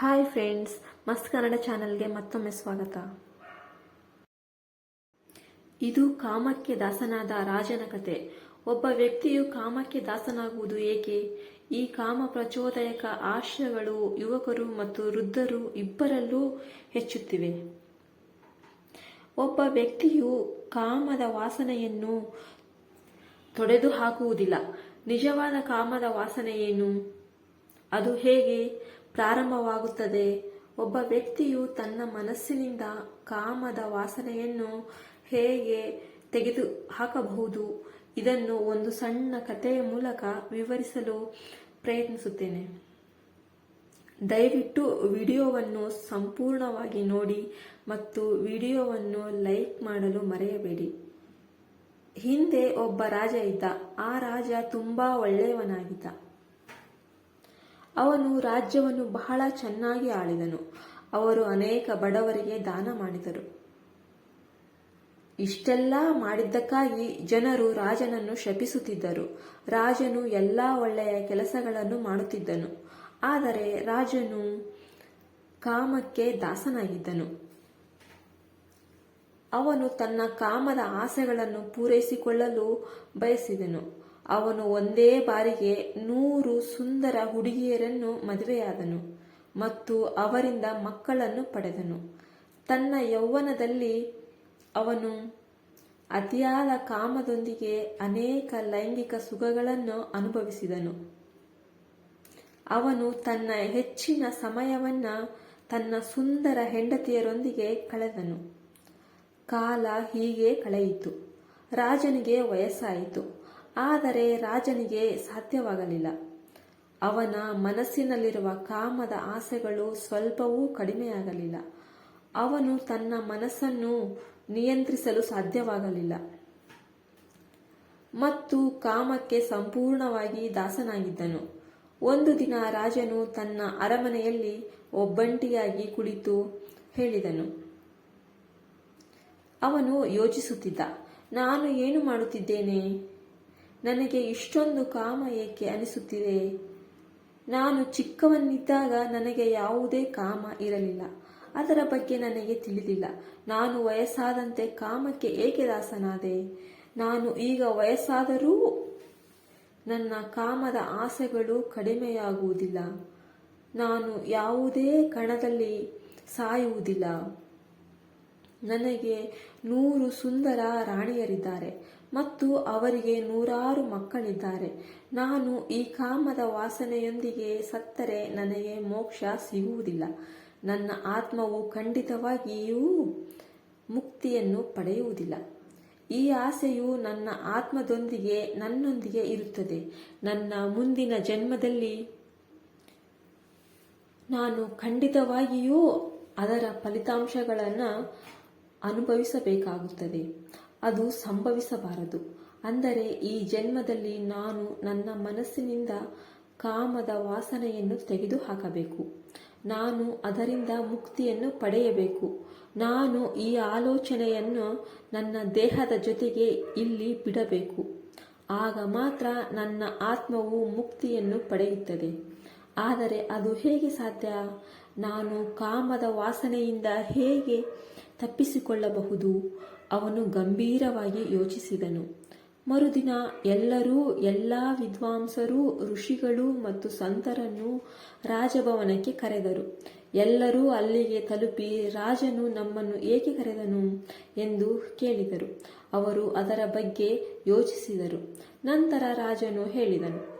Hi friends, ಮಸ್ತ್ ಕನ್ನಡ ಚಾನೆಲ್ಗೆ ಮತ್ತೊಮ್ಮೆ ಸ್ವಾಗತ. ಇದು ಕಾಮಕ್ಕೆ ದಾಸನಾದ ರಾಜನ ಕತೆ. ಒಬ್ಬ ವ್ಯಕ್ತಿಯು ಕಾಮಕ್ಕೆ ದಾಸನಾಗುವುದು ಏಕೆ? ಈ ಕಾಮ ಪ್ರಚೋದಯಕ ಆಶಯಗಳು ಯುವಕರು ಮತ್ತು ವೃದ್ಧರು ಇಬ್ಬರಲ್ಲೂ ಹೆಚ್ಚುತ್ತಿವೆ. ಒಬ್ಬ ವ್ಯಕ್ತಿಯು ಕಾಮದ ವಾಸನೆಯನ್ನು ತೊಡೆದು ಹಾಕುವುದಿಲ್ಲ ನಿಜವಾದ ಕಾಮದ ವಾಸನೆ ಅದು ಹೇಗೆ? ಪ್ರಾರಂಭವಾಗುತ್ತದೆ. ಒಬ್ಬ ವ್ಯಕ್ತಿಯು ತನ್ನ ಮನಸ್ಸಿನಿಂದ ಕಾಮದ ವಾಸನೆಯನ್ನು ಹೇಗೆ ತೆಗೆದು ಹಾಕಬಹುದು ಇದನ್ನು ಒಂದು ಸಣ್ಣ ಕಥೆಯ ಮೂಲಕ ವಿವರಿಸಲು ಪ್ರಯತ್ನಿಸುತ್ತೇನೆ. ದಯವಿಟ್ಟು ವಿಡಿಯೋವನ್ನು ಸಂಪೂರ್ಣವಾಗಿ ನೋಡಿ ಮತ್ತು ವಿಡಿಯೋವನ್ನು ಲೈಕ್ ಮಾಡಲು ಮರೆಯಬೇಡಿ. ಹಿಂದೆ ಒಬ್ಬ ರಾಜ ಇದ್ದ. ಆ ರಾಜ ತುಂಬಾ ಒಳ್ಳೆಯವನಾಗಿದ್ದ. ಅವನು ರಾಜ್ಯವನ್ನು ಬಹಳ ಚೆನ್ನಾಗಿ ಆಳಿದನು. ಅವರು ಅನೇಕ ಬಡವರಿಗೆ ದಾನ ಮಾಡಿದರು. ಇಷ್ಟೆಲ್ಲ ಮಾಡಿದ್ದಕ್ಕಾಗಿ ಜನರು ರಾಜನನ್ನು ಶಪಿಸುತ್ತಿದ್ದರು. ರಾಜನು ಎಲ್ಲಾ ಒಳ್ಳೆಯ ಕೆಲಸಗಳನ್ನು ಮಾಡುತ್ತಿದ್ದನು. ಆದರೆ ರಾಜನು ಕಾಮಕ್ಕೆ ದಾಸನಾಗಿದ್ದನು. ಅವನು ತನ್ನ ಕಾಮದ ಆಸೆಗಳನ್ನು ಪೂರೈಸಿಕೊಳ್ಳಲು ಬಯಸಿದನು. ಅವನು ಒಂದೇ ಬಾರಿಗೆ ನೂರು ಸುಂದರ ಹುಡುಗಿಯರನ್ನು ಮದುವೆಯಾದನು ಮತ್ತು ಅವರಿಂದ ಮಕ್ಕಳನ್ನು ಪಡೆದನು. ತನ್ನ ಯೌವನದಲ್ಲಿ ಅವನು ಅತಿಯಾದ ಕಾಮದೊಂದಿಗೆ ಅನೇಕ ಲೈಂಗಿಕ ಸುಖಗಳನ್ನು ಅನುಭವಿಸಿದನು. ಅವನು ತನ್ನ ಹೆಚ್ಚಿನ ಸಮಯವನ್ನ ತನ್ನ ಸುಂದರ ಹೆಂಡತಿಯರೊಂದಿಗೆ ಕಳೆದನು. ಕಾಲ ಹೀಗೆ ಕಳೆಯಿತು. ರಾಜನಿಗೆ ವಯಸ್ಸಾಯಿತು. ಆದರೆ ರಾಜನಿಗೆ ಸಾಧ್ಯವಾಗಲಿಲ್ಲ. ಅವನ ಮನಸ್ಸಿನಲ್ಲಿರುವ ಕಾಮದ ಆಸೆಗಳು ಸ್ವಲ್ಪವೂ ಕಡಿಮೆಯಾಗಲಿಲ್ಲ. ಅವನು ತನ್ನ ಮನಸ್ಸನ್ನು ನಿಯಂತ್ರಿಸಲು ಸಾಧ್ಯವಾಗಲಿಲ್ಲ. ಮತ್ತು ಕಾಮಕ್ಕೆ ಸಂಪೂರ್ಣವಾಗಿ ದಾಸನಾಗಿದ್ದನು. ಒಂದು ದಿನ ರಾಜನು ತನ್ನ ಅರಮನೆಯಲ್ಲಿ ಒಬ್ಬಂಟಿಯಾಗಿ ಕುಳಿತು ಹೇಳಿದನು. ಅವನು ಯೋಚಿಸುತ್ತಿದ್ದ, ನಾನು ಏನು ಮಾಡುತ್ತಿದ್ದೇನೆ? ನನಗೆ ಇಷ್ಟೊಂದು ಕಾಮ ಏಕೆ ಅನಿಸುತ್ತಿದೆ? ನಾನು ಚಿಕ್ಕವನಿದ್ದಾಗ ನನಗೆ ಯಾವುದೇ ಕಾಮ ಇರಲಿಲ್ಲ. ಅದರ ಬಗ್ಗೆ ನನಗೆ ತಿಳಿದಿಲ್ಲ. ನಾನು ವಯಸ್ಸಾದಂತೆ ಕಾಮಕ್ಕೆ ಏಕೆ ದಾಸನಾದೆ? ನಾನು ಈಗ ವಯಸ್ಸಾದರೂ ನನ್ನ ಕಾಮದ ಆಸೆಗಳು ಕಡಿಮೆಯಾಗುವುದಿಲ್ಲ. ನಾನು ಯಾವುದೇ ಕಣದಲ್ಲಿ ಸಾಯುವುದಿಲ್ಲ. ನನಗೆ ನೂರು ಸುಂದರ ರಾಣಿಯರಿದ್ದಾರೆ. ಮತ್ತು ಅವರಿಗೆ ನೂರಾರು ಮಕ್ಕಳಿದ್ದಾರೆ. ನಾನು ಈ ಕಾಮದ ವಾಸನೆಯೊಂದಿಗೆ ಸತ್ತರೆ ನನಗೆ ಮೋಕ್ಷ ಸಿಗುವುದಿಲ್ಲ. ನನ್ನ ಆತ್ಮವು ಖಂಡಿತವಾಗಿಯೂ ಮುಕ್ತಿಯನ್ನು ಪಡೆಯುವುದಿಲ್ಲ. ಈ ಆಸೆಯು ನನ್ನ ಆತ್ಮದೊಂದಿಗೆ ನನ್ನೊಂದಿಗೆ ಇರುತ್ತದೆ. ನನ್ನ ಮುಂದಿನ ಜನ್ಮದಲ್ಲಿ ನಾನು ಖಂಡಿತವಾಗಿಯೂ ಅದರ ಫಲಿತಾಂಶಗಳನ್ನು ಅನುಭವಿಸಬೇಕಾಗುತ್ತದೆ. ಅದು ಸಂಭವಿಸಬಾರದು. ಅಂದರೆ ಈ ಜನ್ಮದಲ್ಲಿ ನಾನು ನನ್ನ ಮನಸ್ಸಿನಿಂದ ಕಾಮದ ವಾಸನೆಯನ್ನು ತೆಗೆದುಹಾಕಬೇಕು. ನಾನು ಅದರಿಂದ ಮುಕ್ತಿಯನ್ನು ಪಡೆಯಬೇಕು. ನಾನು ಈ ಆಲೋಚನೆಯನ್ನು ನನ್ನ ದೇಹದ ಜೊತೆಗೆ ಇಲ್ಲಿ ಬಿಡಬೇಕು. ಆಗ ಮಾತ್ರ ನನ್ನ ಆತ್ಮವು ಮುಕ್ತಿಯನ್ನು ಪಡೆಯುತ್ತದೆ. ಆದರೆ ಅದು ಹೇಗೆ ಸಾಧ್ಯ? ನಾನು ಕಾಮದ ವಾಸನೆಯಿಂದ ಹೇಗೆ ತಪ್ಪಿಸಿಕೊಳ್ಳಬಹುದು? ಅವನು ಗಂಭೀರವಾಗಿ ಯೋಚಿಸಿದನು. ಮರುದಿನ ಎಲ್ಲರೂ, ಎಲ್ಲ ವಿದ್ವಾಂಸರು, ಋಷಿಗಳು ಮತ್ತು ಸಂತರನ್ನು ರಾಜಭವನಕ್ಕೆ ಕರೆದರು. ಎಲ್ಲರೂ ಅಲ್ಲಿಗೆ ತಲುಪಿ ರಾಜನು ನಮ್ಮನ್ನು ಏಕೆ ಕರೆದನು ಎಂದು ಕೇಳಿದರು. ಅವರು ಅದರ ಬಗ್ಗೆ ಯೋಚಿಸಿದರು. ನಂತರ ರಾಜನು ಹೇಳಿದನು,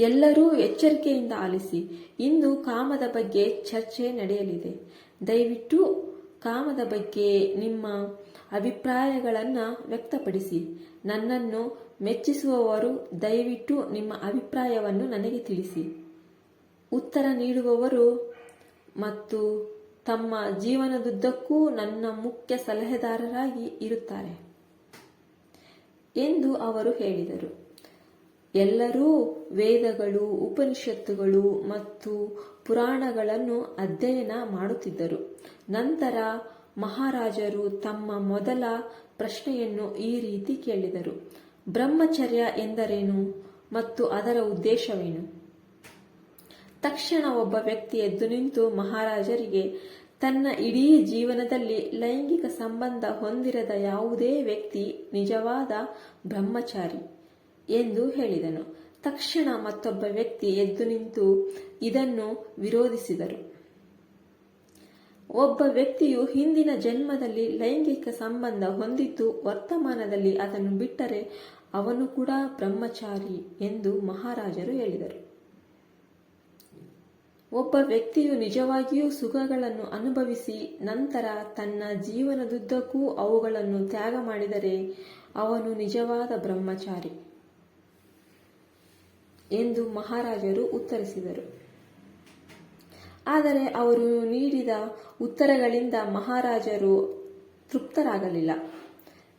ಎಲ್ಲರೂ ಎಚ್ಚರಿಕೆಯಿಂದ ಆಲಿಸಿ, ಇಂದು ಕಾಮದ ಬಗ್ಗೆ ಚರ್ಚೆ ನಡೆಯಲಿದೆ. ದಯವಿಟ್ಟು ಕಾಮದ ಬಗ್ಗೆ ನಿಮ್ಮ ಅಭಿಪ್ರಾಯಗಳನ್ನು ವ್ಯಕ್ತಪಡಿಸಿ. ನನ್ನನ್ನು ಮೆಚ್ಚಿಸುವವರು ದಯವಿಟ್ಟು ನಿಮ್ಮ ಅಭಿಪ್ರಾಯವನ್ನು ನನಗೆ ತಿಳಿಸಿ. ಉತ್ತರ ನೀಡುವವರು ಮತ್ತು ತಮ್ಮ ಜೀವನದುದ್ದಕ್ಕೂ ನನ್ನ ಮುಖ್ಯ ಸಲಹೆದಾರರಾಗಿ ಇರುತ್ತಾರೆ ಎಂದು ಅವರು ಹೇಳಿದರು. ಎಲ್ಲರೂ ವೇದಗಳು, ಉಪನಿಷತ್ತುಗಳು ಮತ್ತು ಪುರಾಣಗಳನ್ನು ಅಧ್ಯಯನ ಮಾಡುತ್ತಿದ್ದರು. ನಂತರ ಮಹಾರಾಜರು ತಮ್ಮ ಮೊದಲ ಪ್ರಶ್ನೆಯನ್ನು ಈ ರೀತಿ ಕೇಳಿದರು. ಬ್ರಹ್ಮಚರ್ಯ ಎಂದರೇನು ಮತ್ತು ಅದರ ಉದ್ದೇಶವೇನು? ತಕ್ಷಣ ಒಬ್ಬ ವ್ಯಕ್ತಿ ಎದ್ದು ನಿಂತು ಮಹಾರಾಜರಿಗೆ, ತನ್ನ ಇಡೀ ಜೀವನದಲ್ಲಿ ಲೈಂಗಿಕ ಸಂಬಂಧ ಹೊಂದಿರದ ಯಾವುದೇ ವ್ಯಕ್ತಿ ನಿಜವಾದ ಬ್ರಹ್ಮಚಾರಿ. ಎಂದು ಹೇಳಿದನು. ತಕ್ಷಣ ಮತ್ತೊಬ್ಬ ವ್ಯಕ್ತಿ ಎದ್ದು ನಿಂತು ಇದನ್ನು ವಿರೋಧಿಸಿದರು. ಒಬ್ಬ ವ್ಯಕ್ತಿಯು ಹಿಂದಿನ ಜನ್ಮದಲ್ಲಿ ಲೈಂಗಿಕ ಸಂಬಂಧ ಹೊಂದಿದ್ದು ವರ್ತಮಾನದಲ್ಲಿ ಅದನ್ನು ಬಿಟ್ಟರೆ ಅವನು ಕೂಡ ಬ್ರಹ್ಮಚಾರಿ ಎಂದು ಮಹಾರಾಜರು ಹೇಳಿದರು. ಒಬ್ಬ ವ್ಯಕ್ತಿಯು ನಿಜವಾಗಿಯೂ ಸುಖಗಳನ್ನು ಅನುಭವಿಸಿ ನಂತರ ತನ್ನ ಜೀವನದುದ್ದಕ್ಕೂ ಅವುಗಳನ್ನು ತ್ಯಾಗ ಮಾಡಿದರೆ ಅವನು ನಿಜವಾದ ಬ್ರಹ್ಮಚಾರಿ. ಎಂದು ಮಹಾರಾಜರು ಉತ್ತರಿಸಿದರು. ಆದರೆ ಅವರು ನೀಡಿದ ಉತ್ತರಗಳಿಂದ ಮಹಾರಾಜರು ತೃಪ್ತರಾಗಲಿಲ್ಲ.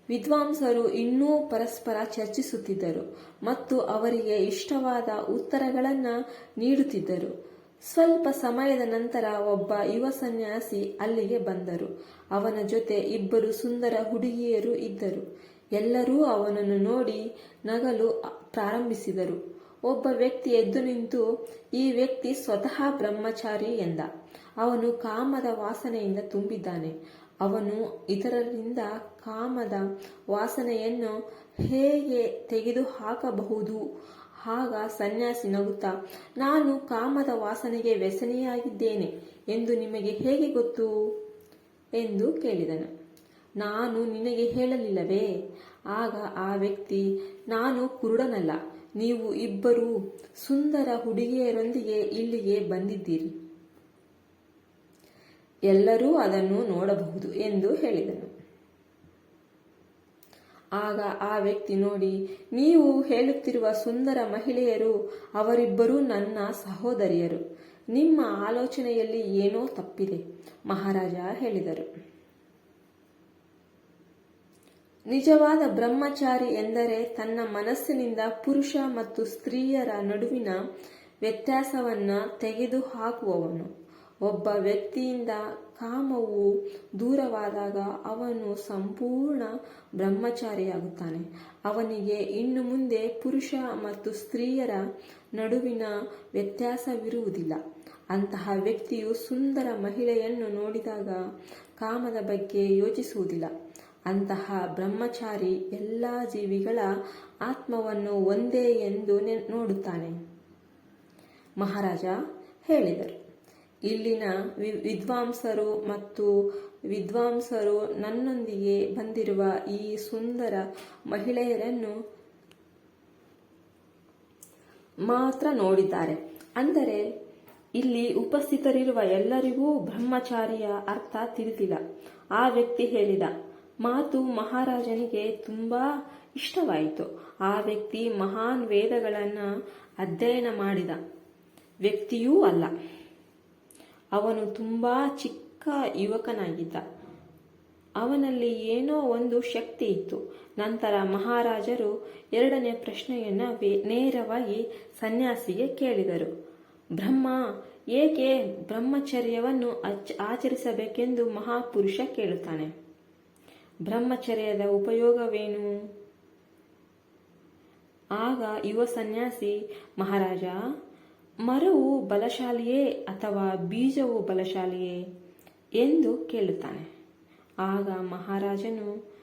ವಿದ್ವಾಂಸರು ಇನ್ನೂ ಪರಸ್ಪರ ಚರ್ಚಿಸುತ್ತಿದ್ದರು ಮತ್ತು ಅವರಿಗೆ ಇಷ್ಟವಾದ ಉತ್ತರಗಳನ್ನು ನೀಡುತ್ತಿದ್ದರು. ಸ್ವಲ್ಪ ಸಮಯದ ನಂತರ ಒಬ್ಬ ಯುವ ಸನ್ಯಾಸಿ ಅಲ್ಲಿಗೆ ಬಂದರು. ಅವನ ಜೊತೆ ಇಬ್ಬರು ಸುಂದರ ಹುಡುಗಿಯರು ಇದ್ದರು. ಎಲ್ಲರೂ ಅವನನ್ನು ನೋಡಿ ನಗಲು ಪ್ರಾರಂಭಿಸಿದರು. ಒಬ್ಬ ವ್ಯಕ್ತಿ ಎದ್ದು ನಿಂತು, ಈ ವ್ಯಕ್ತಿ ಸ್ವತಃ ಬ್ರಹ್ಮಚಾರಿ ಎಂದ. ಅವನು ಕಾಮದ ವಾಸನೆಯಿಂದ ತುಂಬಿದ್ದಾನೆ. ಅವನು ಇತರರಿಂದ ಕಾಮದ ವಾಸನೆಯನ್ನು ಹೇಗೆ ತೆಗೆದು ಹಾಕಬಹುದು ಆಗ ಸನ್ಯಾಸಿ ನಗುತ್ತಾ, ನಾನು ಕಾಮದ ವಾಸನೆಗೆ ವ್ಯಸನಿಯಾಗಿದ್ದೇನೆ. ಎಂದು ನಿಮಗೆ ಹೇಗೆ ಗೊತ್ತು? ಎಂದು ಕೇಳಿದನು. ನಾನು ನಿನಗೆ ಹೇಳಲಿಲ್ಲವೇ? ಆಗ ಆ ವ್ಯಕ್ತಿ, ನಾನು ಕುರುಡನಲ್ಲ. ನೀವು ಇಬ್ಬರು ಸುಂದರ ಹುಡುಗಿಯರೊಂದಿಗೆ ಇಲ್ಲಿಗೆ ಬಂದಿದ್ದೀರಿ. ಎಲ್ಲರೂ ಅದನ್ನು ನೋಡಬಹುದು ಎಂದು ಹೇಳಿದನು. ಆಗ ಆ ವ್ಯಕ್ತಿ ನೋಡಿ, ನೀವು ಹೇಳುತ್ತಿರುವ ಸುಂದರ ಮಹಿಳೆಯರು ಅವರಿಬ್ಬರೂ ನನ್ನ ಸಹೋದರಿಯರು. ನಿಮ್ಮ ಆಲೋಚನೆಯಲ್ಲಿ ಏನೋ ತಪ್ಪಿದೆ, ಮಹಾರಾಜ ಹೇಳಿದರು. ನಿಜವಾದ ಬ್ರಹ್ಮಚಾರಿ ಎಂದರೆ ತನ್ನ ಮನಸ್ಸಿನಿಂದ ಪುರುಷ ಮತ್ತು ಸ್ತ್ರೀಯರ ನಡುವಿನ ವ್ಯತ್ಯಾಸವನ್ನ ತೆಗೆದುಹಾಕುವವನು. ಒಬ್ಬ ವ್ಯಕ್ತಿಯಿಂದ ಕಾಮವು ದೂರವಾದಾಗ ಅವನು ಸಂಪೂರ್ಣ ಬ್ರಹ್ಮಚಾರಿಯಾಗುತ್ತಾನೆ. ಅವನಿಗೆ ಇನ್ನು ಮುಂದೆ ಪುರುಷ ಮತ್ತು ಸ್ತ್ರೀಯರ ನಡುವಿನ ವ್ಯತ್ಯಾಸವಿರುವುದಿಲ್ಲ. ಅಂತಹ ವ್ಯಕ್ತಿಯು ಸುಂದರ ಮಹಿಳೆಯನ್ನು ನೋಡಿದಾಗ ಕಾಮದ ಬಗ್ಗೆ ಯೋಚಿಸುವುದಿಲ್ಲ. ಅಂತಹ ಬ್ರಹ್ಮಚಾರಿ ಎಲ್ಲ ಜೀವಿಗಳ ಆತ್ಮವನ್ನು ಒಂದೇ ಎಂದು ನೋಡುತ್ತಾನೆ. ಮಹಾರಾಜ ಹೇಳಿದರು. ಇಲ್ಲಿನ ವಿದ್ವಾಂಸರು ಮತ್ತು ವಿದ್ವಾಂಸರು ನನ್ನೊಂದಿಗೆ ಬಂದಿರುವ ಈ ಸುಂದರ ಮಹಿಳೆಯರನ್ನು ಮಾತ್ರ ನೋಡಿದ್ದಾರೆ. ಅಂದರೆ, ಇಲ್ಲಿ ಉಪಸ್ಥಿತರಿರುವ ಎಲ್ಲರಿಗೂ ಬ್ರಹ್ಮಚಾರಿಯ ಅರ್ಥ ತಿಳಿದಿಲ್ಲ. ಆ ವ್ಯಕ್ತಿ ಹೇಳಿದ ಮಾತು ಮಹಾರಾಜನಿಗೆ ತುಂಬ ಇಷ್ಟವಾಯಿತು. ಆ ವ್ಯಕ್ತಿ ಮಹಾನ್ ವೇದಗಳನ್ನು ಅಧ್ಯಯನ ಮಾಡಿದ. ವ್ಯಕ್ತಿಯೂ ಅಲ್ಲ. ಅವನು ತುಂಬ ಚಿಕ್ಕ ಯುವಕನಾಗಿದ್ದ. ಅವನಲ್ಲಿ ಏನೋ ಒಂದು ಶಕ್ತಿ ಇತ್ತು. ನಂತರ ಮಹಾರಾಜರು ಎರಡನೇ ಪ್ರಶ್ನೆಯನ್ನ ನೇರವಾಗಿ ಸನ್ಯಾಸಿಗೆ ಕೇಳಿದರು. ಬ್ರಹ್ಮ, ಏಕೆ ಬ್ರಹ್ಮಚರ್ಯವನ್ನು ಆಚರಿಸಬೇಕೆಂದು ಮಹಾಪುರುಷ ಕೇಳುತ್ತಾನೆ? ಬ್ರಹ್ಮಚರ್ಯದ ಉಪಯೋಗವೇನು? ಆಗ ಯುವ ಸನ್ಯಾಸಿ, ಮಹಾರಾಜ, ಮರವು ಬಲಶಾಲಿಯೇ ಅಥವಾ ಬೀಜವು ಬಲಶಾಲಿಯೇ? ಎಂದು ಕೇಳುತ್ತಾನೆ. ಆಗ ಮಹಾರಾಜನು,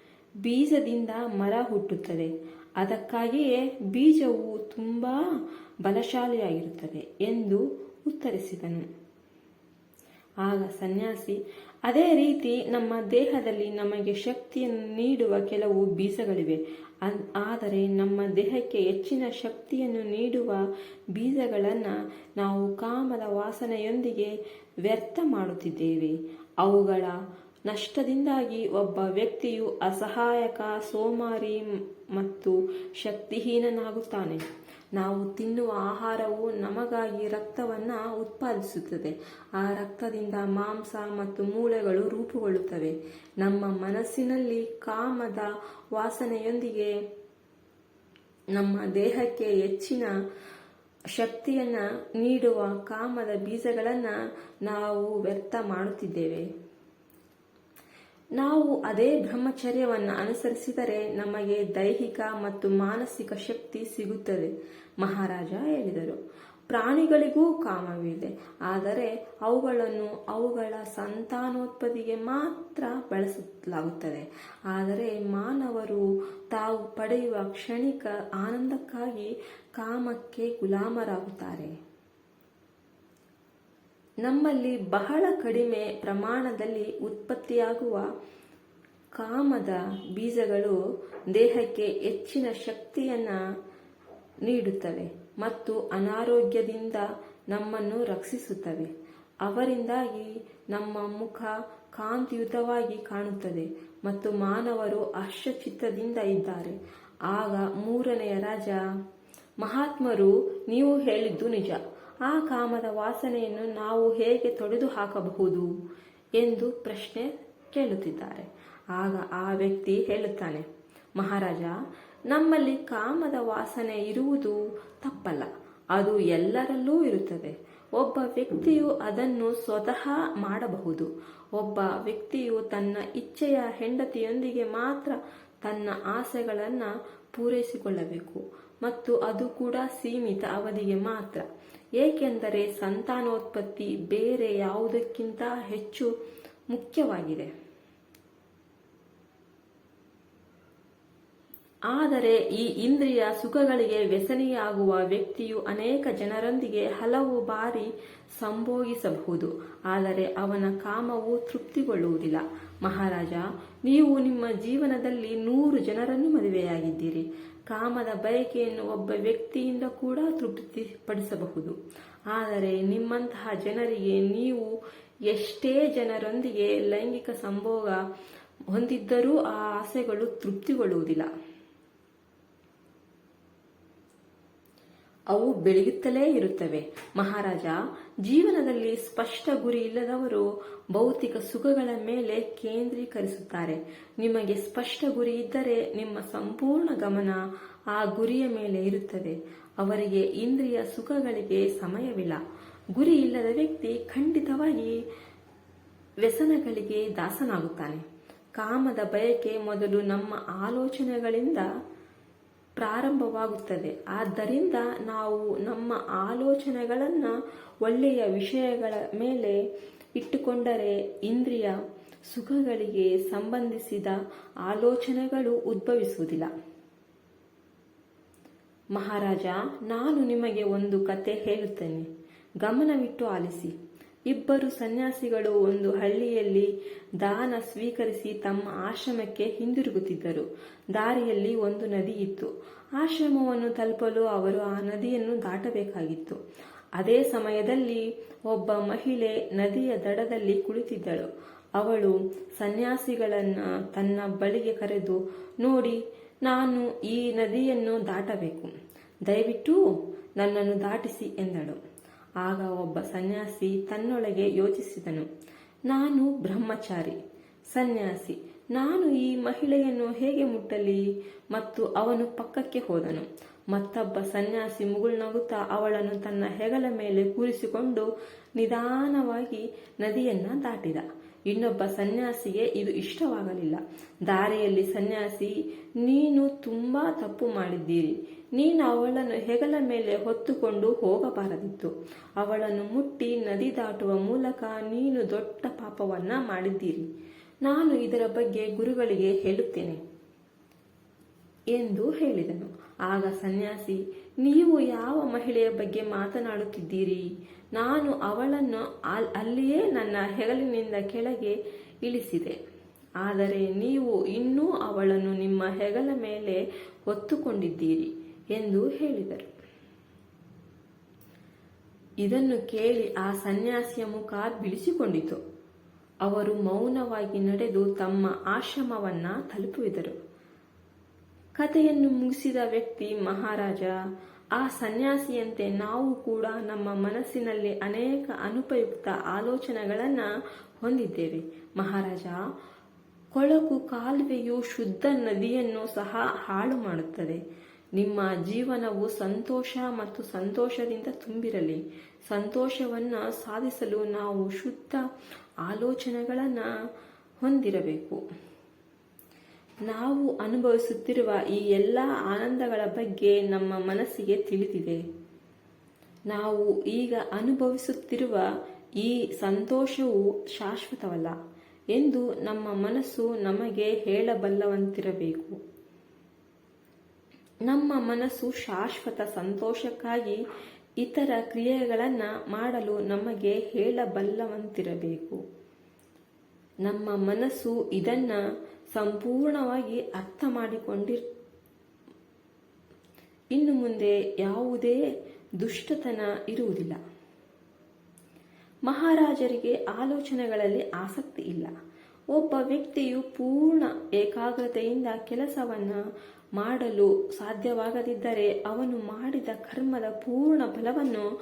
ಬೀಜದಿಂದ ಮರ ಹುಟ್ಟುತ್ತದೆ. ಅದಕ್ಕಾಗಿಯೇ ಬೀಜವು ತುಂಬಾ ಬಲಶಾಲಿಯಾಗಿರುತ್ತದೆ ಎಂದು ಉತ್ತರಿಸಿದನು. ಆಗ ಸನ್ಯಾಸಿ, ಅದೇ ರೀತಿ ನಮ್ಮ ದೇಹದಲ್ಲಿ ನಮಗೆ ಶಕ್ತಿಯನ್ನು ನೀಡುವ ಕೆಲವು ಬೀಜಗಳಿವೆ. ಆದರೆ ನಮ್ಮ ದೇಹಕ್ಕೆ ಹೆಚ್ಚಿನ ಶಕ್ತಿಯನ್ನು ನೀಡುವ ಬೀಜಗಳನ್ನು ನಾವು ಕಾಮದ ವಾಸನೆಯೊಂದಿಗೆ ವ್ಯರ್ಥ ಮಾಡುತ್ತಿದ್ದೇವೆ. ಅವುಗಳ ನಷ್ಟದಿಂದಾಗಿ ಒಬ್ಬ ವ್ಯಕ್ತಿಯು ಅಸಹಾಯಕ, ಸೋಮಾರಿ ಮತ್ತು ಶಕ್ತಿಹೀನನಾಗುತ್ತಾನೆ. ನಾವು ತಿನ್ನುವ ಆಹಾರವು ನಮಗಾಗಿ ರಕ್ತವನ್ನು ಉತ್ಪಾದಿಸುತ್ತದೆ. ಆ ರಕ್ತದಿಂದ ಮಾಂಸ ಮತ್ತು ಮೂಳೆಗಳು ರೂಪುಗೊಳ್ಳುತ್ತವೆ. ನಮ್ಮ ಮನಸ್ಸಿನಲ್ಲಿ ಕಾಮದ ವಾಸನೆಯೊಂದಿಗೆ ನಮ್ಮ ದೇಹಕ್ಕೆ ಹೆಚ್ಚಿನ ಶಕ್ತಿಯನ್ನ ನೀಡುವ ಕಾಮದ ಬೀಜಗಳನ್ನು ನಾವು ವ್ಯರ್ಥ ಮಾಡುತ್ತಿದ್ದೇವೆ. ನಾವು ಅದೇ ಬ್ರಹ್ಮಚರ್ಯವನ್ನು ಅನುಸರಿಸಿದರೆ ನಮಗೆ ದೈಹಿಕ ಮತ್ತು ಮಾನಸಿಕ ಶಕ್ತಿ ಸಿಗುತ್ತದೆ, ಮಹಾರಾಜ ಹೇಳಿದರು. ಪ್ರಾಣಿಗಳಿಗೂ ಕಾಮವಿದೆ, ಆದರೆ ಅವುಗಳನ್ನು ಅವುಗಳ ಸಂತಾನೋತ್ಪತ್ತಿಗೆ ಮಾತ್ರ ಬಳಸಲಾಗುತ್ತದೆ. ಆದರೆ ಮಾನವರು ತಾವು ಪಡೆಯುವ ಕ್ಷಣಿಕ ಆನಂದಕ್ಕಾಗಿ ಕಾಮಕ್ಕೆ ಗುಲಾಮರಾಗುತ್ತಾರೆ. ನಮ್ಮಲ್ಲಿ ಬಹಳ ಕಡಿಮೆ ಪ್ರಮಾಣದಲ್ಲಿ ಉತ್ಪತ್ತಿಯಾಗುವ ಕಾಮದ ಬೀಜಗಳು ದೇಹಕ್ಕೆ ಹೆಚ್ಚಿನ ಶಕ್ತಿಯನ್ನ ನೀಡುತ್ತವೆ ಮತ್ತು ಅನಾರೋಗ್ಯದಿಂದ ನಮ್ಮನ್ನು ರಕ್ಷಿಸುತ್ತವೆ. ಅವರಿಂದಾಗಿ ನಮ್ಮ ಮುಖ ಕಾಂತಿಯುತವಾಗಿ ಕಾಣುತ್ತದೆ ಮತ್ತು ಮಾನವರು ಹರ್ಷಚಿತ್ತದಿಂದ ಇದ್ದಾರೆ. ಆಗ ಮೂರನೆಯ ರಾಜ, ಮಹಾತ್ಮರು, ನೀವು ಹೇಳಿದ್ದು ನಿಜ. ಆ ಕಾಮದ ವಾಸನೆಯನ್ನು ನಾವು ಹೇಗೆ ತೊಡೆದು ಹಾಕಬಹುದು ಎಂದು ಪ್ರಶ್ನೆ ಕೇಳುತ್ತಿದ್ದಾರೆ. ಆಗ ಆ ವ್ಯಕ್ತಿ ಹೇಳುತ್ತಾನೆ, ಮಹಾರಾಜ, ನಮ್ಮಲ್ಲಿ ಕಾಮದ ವಾಸನೆ ಇರುವುದು ತಪ್ಪಲ್ಲ, ಅದು ಎಲ್ಲರಲ್ಲೂ ಇರುತ್ತದೆ. ಒಬ್ಬ ವ್ಯಕ್ತಿಯು ಅದನ್ನು ಸ್ವತಃ ಮಾಡಬಹುದು. ಒಬ್ಬ ವ್ಯಕ್ತಿಯು ತನ್ನ ಇಚ್ಛೆಯ ಹೆಂಡತಿಯೊಂದಿಗೆ ಮಾತ್ರ ತನ್ನ ಆಸೆಗಳನ್ನು ಪೂರೈಸಿಕೊಳ್ಳಬೇಕು ಮತ್ತು ಅದು ಕೂಡ ಸೀಮಿತ ಅವಧಿಗೆ ಮಾತ್ರ. ಏಕೆಂದರೆ ಸಂತಾನೋತ್ಪತ್ತಿ ಬೇರೆ ಯಾವುದಕ್ಕಿಂತ ಹೆಚ್ಚು ಮುಖ್ಯವಾಗಿದೆ. ಆದರೆ ಈ ಇಂದ್ರಿಯ ಸುಖಗಳಿಗೆ ವ್ಯಸನಿಯಾಗುವ ವ್ಯಕ್ತಿಯು ಅನೇಕ ಜನರೊಂದಿಗೆ ಹಲವು ಬಾರಿ ಸಂಭೋಗಿಸಬಹುದು, ಆದರೆ ಅವನ ಕಾಮವು ತೃಪ್ತಿಗೊಳ್ಳುವುದಿಲ್ಲ. ಮಹಾರಾಜ, ನೀವು ನಿಮ್ಮ ಜೀವನದಲ್ಲಿ ನೂರು ಜನರನ್ನು ಮದುವೆಯಾಗಿದ್ದೀರಿ. ಕಾಮದ ಬಯಕೆಯನ್ನು ಒಬ್ಬ ವ್ಯಕ್ತಿಯಿಂದ ಕೂಡ ತೃಪ್ತಿಪಡಿಸಬಹುದು. ಆದರೆ ನಿಮ್ಮಂತಹ ಜನರಿಗೆ ನೀವು ಎಷ್ಟೇ ಜನರೊಂದಿಗೆ ಲೈಂಗಿಕ ಸಂಭೋಗ ಹೊಂದಿದ್ದರೂ ಆ ಆಸೆಗಳು ತೃಪ್ತಿಗೊಳ್ಳುವುದಿಲ್ಲ. ಅವು ಬೆಳೆಯುತ್ತಲೇ ಇರುತ್ತವೆ. ಮಹಾರಾಜ, ಜೀವನದಲ್ಲಿ ಸ್ಪಷ್ಟ ಗುರಿ ಇಲ್ಲದವರು ಭೌತಿಕ ಸುಖಗಳ ಮೇಲೆ ಕೇಂದ್ರೀಕರಿಸುತ್ತಾರೆ. ನಿಮಗೆ ಸ್ಪಷ್ಟ ಗುರಿ ಇದ್ದರೆ ನಿಮ್ಮ ಸಂಪೂರ್ಣ ಗಮನ ಆ ಗುರಿಯ ಮೇಲೆ ಇರುತ್ತದೆ. ಅವರಿಗೆ ಇಂದ್ರಿಯ ಸುಖಗಳಿಗೆ ಸಮಯವಿಲ್ಲ. ಗುರಿ ಇಲ್ಲದ ವ್ಯಕ್ತಿ ಖಂಡಿತವಾಗಿ ವ್ಯಸನಗಳಿಗೆ ದಾಸನಾಗುತ್ತಾನೆ. ಕಾಮದ ಬಯಕೆ ಮೊದಲು ನಮ್ಮ ಆಲೋಚನೆಗಳಿಂದ ಪ್ರಾರಂಭವಾಗುತ್ತದೆ. ಆದ್ದರಿಂದ ನಾವು ನಮ್ಮ ಆಲೋಚನೆಗಳನ್ನು ಒಳ್ಳೆಯ ವಿಷಯಗಳ ಮೇಲೆ ಇಟ್ಟುಕೊಂಡರೆ ಇಂದ್ರಿಯ ಸುಖಗಳಿಗೆ ಸಂಬಂಧಿಸಿದ ಆಲೋಚನೆಗಳು ಉದ್ಭವಿಸುವುದಿಲ್ಲ. ಮಹಾರಾಜ, ನಾನು ನಿಮಗೆ ಒಂದು ಕತೆ ಹೇಳುತ್ತೇನೆ. ಗಮನವಿಟ್ಟು ಆಲಿಸಿ. ಇಬ್ಬರು ಸನ್ಯಾಸಿಗಳು ಒಂದು ಹಳ್ಳಿಯಲ್ಲಿ ದಾನ ಸ್ವೀಕರಿಸಿ ತಮ್ಮ ಆಶ್ರಮಕ್ಕೆ ಹಿಂದಿರುಗುತ್ತಿದ್ದರು. ದಾರಿಯಲ್ಲಿ ಒಂದು ನದಿ ಇತ್ತು. ಆಶ್ರಮವನ್ನು ತಲುಪಲು ಅವರು ಆ ನದಿಯನ್ನು ದಾಟಬೇಕಾಗಿತ್ತು. ಅದೇ ಸಮಯದಲ್ಲಿ ಒಬ್ಬ ಮಹಿಳೆ ನದಿಯ ದಡದಲ್ಲಿ ಕುಳಿತಿದ್ದಳು. ಅವಳು ಸನ್ಯಾಸಿಗಳನ್ನ ತನ್ನ ಬಳಿಗೆ ಕರೆದು, ನೋಡಿ, ನಾನು ಈ ನದಿಯನ್ನು ದಾಟಬೇಕು. ದಯವಿಟ್ಟು ನನ್ನನ್ನು ದಾಟಿಸಿ ಎಂದಳು. ಆಗ ಒಬ್ಬ ಸನ್ಯಾಸಿ ತನ್ನೊಳಗೆ ಯೋಚಿಸಿದನು. ನಾನು ಬ್ರಹ್ಮಚಾರಿ. ಸನ್ಯಾಸಿ, ನಾನು ಈ ಮಹಿಳೆಯನ್ನು ಹೇಗೆ ಮುಟ್ಟಲಿ? ಮತ್ತು ಅವನು ಪಕ್ಕಕ್ಕೆ ಹೋದನು. ಮತ್ತೊಬ್ಬ ಸನ್ಯಾಸಿ ಮುಗುಳ್ನಗುತ್ತಾ ಅವಳನ್ನು ತನ್ನ ಹೆಗಲ ಮೇಲೆ ಕೂರಿಸಿಕೊಂಡು ನಿಧಾನವಾಗಿ ನದಿಯನ್ನ ದಾಟಿದ. ಇನ್ನೊಬ್ಬ ಸನ್ಯಾಸಿಗೆ ಇದು ಇಷ್ಟವಾಗಲಿಲ್ಲ. ದಾರಿಯಲ್ಲಿ ಸನ್ಯಾಸಿ, ನೀನು ತುಂಬಾ ತಪ್ಪು ಮಾಡಿದ್ದೀರಿ. ನೀನು ಅವಳನ್ನು ಹೆಗಲ ಮೇಲೆ ಹೊತ್ತುಕೊಂಡು ಹೋಗಬಾರದಿತ್ತು. ಅವಳನ್ನು ಮುಟ್ಟಿ ನದಿ ದಾಟುವ ಮೂಲಕ ನೀನು ದೊಡ್ಡ ಪಾಪವನ್ನ ಮಾಡಿದ್ದೀರಿ. ನಾನು ಇದರ ಬಗ್ಗೆ ಗುರುಗಳಿಗೆ ಹೇಳುತ್ತೇನೆ ಎಂದು ಹೇಳಿದನು. ಆಗ ಸನ್ಯಾಸಿ, ನೀವು ಯಾವ ಮಹಿಳೆಯ ಬಗ್ಗೆ ಮಾತನಾಡುತ್ತಿದ್ದೀರಿ? ನಾನು ಅವಳನ್ನು ಅಲ್ಲಿಯೇ ನನ್ನ ಹೆಗಲಿನಿಂದ ಕೆಳಗೆ ಇಳಿಸಿದೆ. ಆದರೆ ನೀವು ಇನ್ನೂ ಅವಳನ್ನು ನಿಮ್ಮ ಹೆಗಲ ಮೇಲೆ ಹೊತ್ತುಕೊಂಡಿದ್ದೀರಿ ಎಂದು ಹೇಳಿದರು. ಇದನ್ನು ಕೇಳಿ ಆ ಸನ್ಯಾಸಿಯ ಮುಖ ಬಿಳಿಸಿಕೊಂಡಿತು. ಅವರು ಮೌನವಾಗಿ ನಡೆದು ತಮ್ಮ ಆಶ್ರಮವನ್ನ ತಲುಪಿದರು ಕಥೆಯನ್ನು ಮುಗಿಸಿದ ವ್ಯಕ್ತಿ ಮಹಾರಾಜ, ಆ ಸನ್ಯಾಸಿಯಂತೆ ನಾವು ಕೂಡ ನಮ್ಮ ಮನಸ್ಸಿನಲ್ಲಿ ಅನೇಕ ಅನುಪಯುಕ್ತ ಆಲೋಚನೆಗಳನ್ನು ಹೊಂದಿದ್ದೇವೆ. ಮಹಾರಾಜ, ಕೊಳಕು ಕಾಲುವೆಯು ಶುದ್ಧ ನದಿಯನ್ನು ಸಹ ಹಾಳು ಮಾಡುತ್ತದೆ. ನಿಮ್ಮ ಜೀವನವು ಸಂತೋಷ ಮತ್ತು ಸಂತೋಷದಿಂದ ತುಂಬಿರಲಿ. ಸಂತೋಷವನ್ನ ಸಾಧಿಸಲು ನಾವು ಶುದ್ಧ ಆಲೋಚನೆಗಳನ್ನು ಹೊಂದಿರಬೇಕು. ನಾವು ಅನುಭವಿಸುತ್ತಿರುವ ಈ ಎಲ್ಲ ಆನಂದಗಳ ಬಗ್ಗೆ ನಮ್ಮ ಮನಸ್ಸಿಗೆ ತಿಳಿದಿದೆ. ನಾವು ಈಗ ಅನುಭವಿಸುತ್ತಿರುವ ಈ ಸಂತೋಷವು ಶಾಶ್ವತವಲ್ಲ ಎಂದು ನಮ್ಮ ಮನಸ್ಸು ನಮಗೆ ಹೇಳಬಲ್ಲವಂತಿರಬೇಕು. ನಮ್ಮ ಮನಸ್ಸು ಶಾಶ್ವತ ಸಂತೋಷಕ್ಕಾಗಿ ಇತರ ಕ್ರಿಯೆಗಳನ್ನು ಮಾಡಲು ನಮಗೆ ಹೇಳಬಲ್ಲವಂತಿರಬೇಕು. ನಮ್ಮ ಮನಸ್ಸು ಇದನ್ನ ಸಂಪೂರ್ಣವಾಗಿ ಅರ್ಥ ಮಾಡಿಕೊಂಡಿರ್ ಇನ್ನು ಮುಂದೆ ಯಾವುದೇ ದುಷ್ಟತನ ಇರುವುದಿಲ್ಲ. ಮಹಾರಾಜರಿಗೆ ಆಲೋಚನೆಗಳಲ್ಲಿ ಆಸಕ್ತಿ ಇಲ್ಲ. ಒಬ್ಬ ವ್ಯಕ್ತಿಯು ಪೂರ್ಣ ಏಕಾಗ್ರತೆಯಿಂದ ಕೆಲಸವನ್ನ ಮಾಡಲು ಸಾಧ್ಯವಾಗದಿದ್ದರೆ ಅವನು ಮಾಡಿದ ಕರ್ಮದ ಪೂರ್ಣ ಫಲವನ್ನು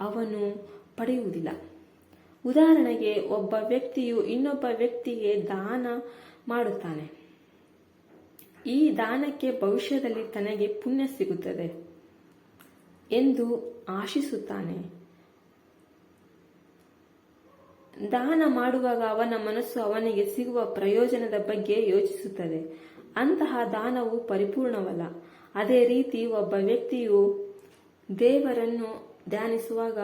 ಅವನು ಪಡೆಯುವುದಿಲ್ಲ. ಉದಾಹರಣೆಗೆ, ಒಬ್ಬ ವ್ಯಕ್ತಿಯು ಇನ್ನೊಬ್ಬ ವ್ಯಕ್ತಿಗೆ ದಾನ ಮಾಡುತ್ತಾನೆ. ಈ ದಾನಕ್ಕೆ ಭವಿಷ್ಯದಲ್ಲಿ ತನಗೆ ಪುಣ್ಯ ಸಿಗುತ್ತದೆ ಎಂದು ಆಶಿಸುತ್ತಾನೆ. ದಾನ ಮಾಡುವಾಗ ಅವನ ಮನಸ್ಸು ಅವನಿಗೆ ಸಿಗುವ ಪ್ರಯೋಜನದ ಬಗ್ಗೆ ಯೋಚಿಸುತ್ತದೆ. ಅಂತಹ ದಾನವು ಪರಿಪೂರ್ಣವಲ್ಲ. ಅದೇ ರೀತಿ ಒಬ್ಬ ವ್ಯಕ್ತಿಯು ದೇವರನ್ನು ಧ್ಯಾನಿಸುವಾಗ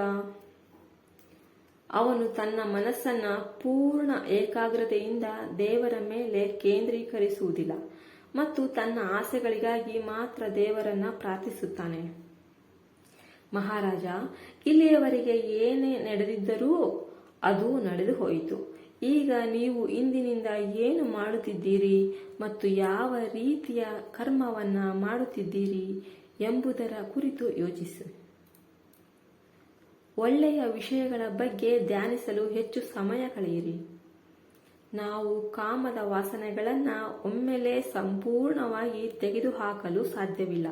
ಅವನು ತನ್ನ ಮನಸ್ಸನ್ನ ಪೂರ್ಣ ಏಕಾಗ್ರತೆಯಿಂದ ದೇವರ ಮೇಲೆ ಕೇಂದ್ರೀಕರಿಸುವುದಿಲ್ಲ ಮತ್ತು ತನ್ನ ಆಸೆಗಳಿಗಾಗಿ ಮಾತ್ರ ದೇವರನ್ನ ಪ್ರಾರ್ಥಿಸುತ್ತಾನೆ. ಮಹಾರಾಜ, ಇಲ್ಲಿಯವರೆಗೆ ಏನೇ ನಡೆದಿದ್ದರೂ ಅದು ನಡೆದು ಹೋಯಿತು ಈಗ ನೀವು ಇಂದಿನಿಂದ ಏನು ಮಾಡುತ್ತಿದ್ದೀರಿ ಮತ್ತು ಯಾವ ರೀತಿಯ ಕರ್ಮವನ್ನ ಮಾಡುತ್ತಿದ್ದೀರಿ ಎಂಬುದರ ಕುರಿತು ಯೋಚಿಸಿ. ಒಳ್ಳೆಯ ವಿಷಯಗಳ ಬಗ್ಗೆ ಧ್ಯಾನಿಸಲು ಹೆಚ್ಚು ಸಮಯ ಕಳೆಯಿರಿ. ನಾವು ಕಾಮದ ವಾಸನೆಗಳನ್ನು ಒಮ್ಮೆಲೆ ಸಂಪೂರ್ಣವಾಗಿ ತೆಗೆದುಹಾಕಲು ಸಾಧ್ಯವಿಲ್ಲ.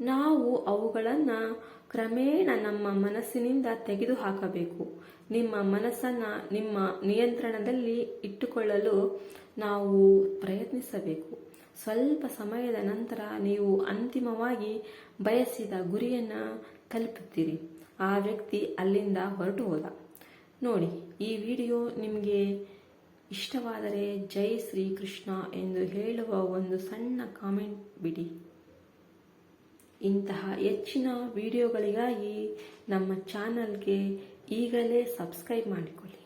ನಾವು ಅವುಗಳನ್ನು ಕ್ರಮೇಣ ನಮ್ಮ ಮನಸ್ಸಿನಿಂದ ತೆಗೆದುಹಾಕಬೇಕು. ನಿಮ್ಮ ಮನಸ್ಸನ್ನ ನಿಮ್ಮ ನಿಯಂತ್ರಣದಲ್ಲಿ ಇಟ್ಟುಕೊಳ್ಳಲು ನಾವು ಪ್ರಯತ್ನಿಸಬೇಕು. ಸ್ವಲ್ಪ ಸಮಯದ ನಂತರ ನೀವು ಅಂತಿಮವಾಗಿ ಬಯಸಿದ ಗುರಿಯನ್ನು ತಲುಪುತ್ತೀರಿ. ಆ ವ್ಯಕ್ತಿ ಅಲ್ಲಿಂದ ಹೊರಟು ಹೋದ. ನೋಡಿ, ಈ ವಿಡಿಯೋ ನಿಮಗೆ ಇಷ್ಟವಾದರೆ ಜೈ ಶ್ರೀ ಕೃಷ್ಣ ಎಂದು ಹೇಳುವ ಒಂದು ಸಣ್ಣ ಕಾಮೆಂಟ್ ಬಿಡಿ. ಇಂತಹ ಹೆಚ್ಚಿನ ವಿಡಿಯೋಗಳಿಗಾಗಿ ನಮ್ಮ ಚಾನಲ್ಗೆ ಈಗಲೇ ಸಬ್ಸ್ಕ್ರೈಬ್ ಮಾಡಿಕೊಳ್ಳಿ.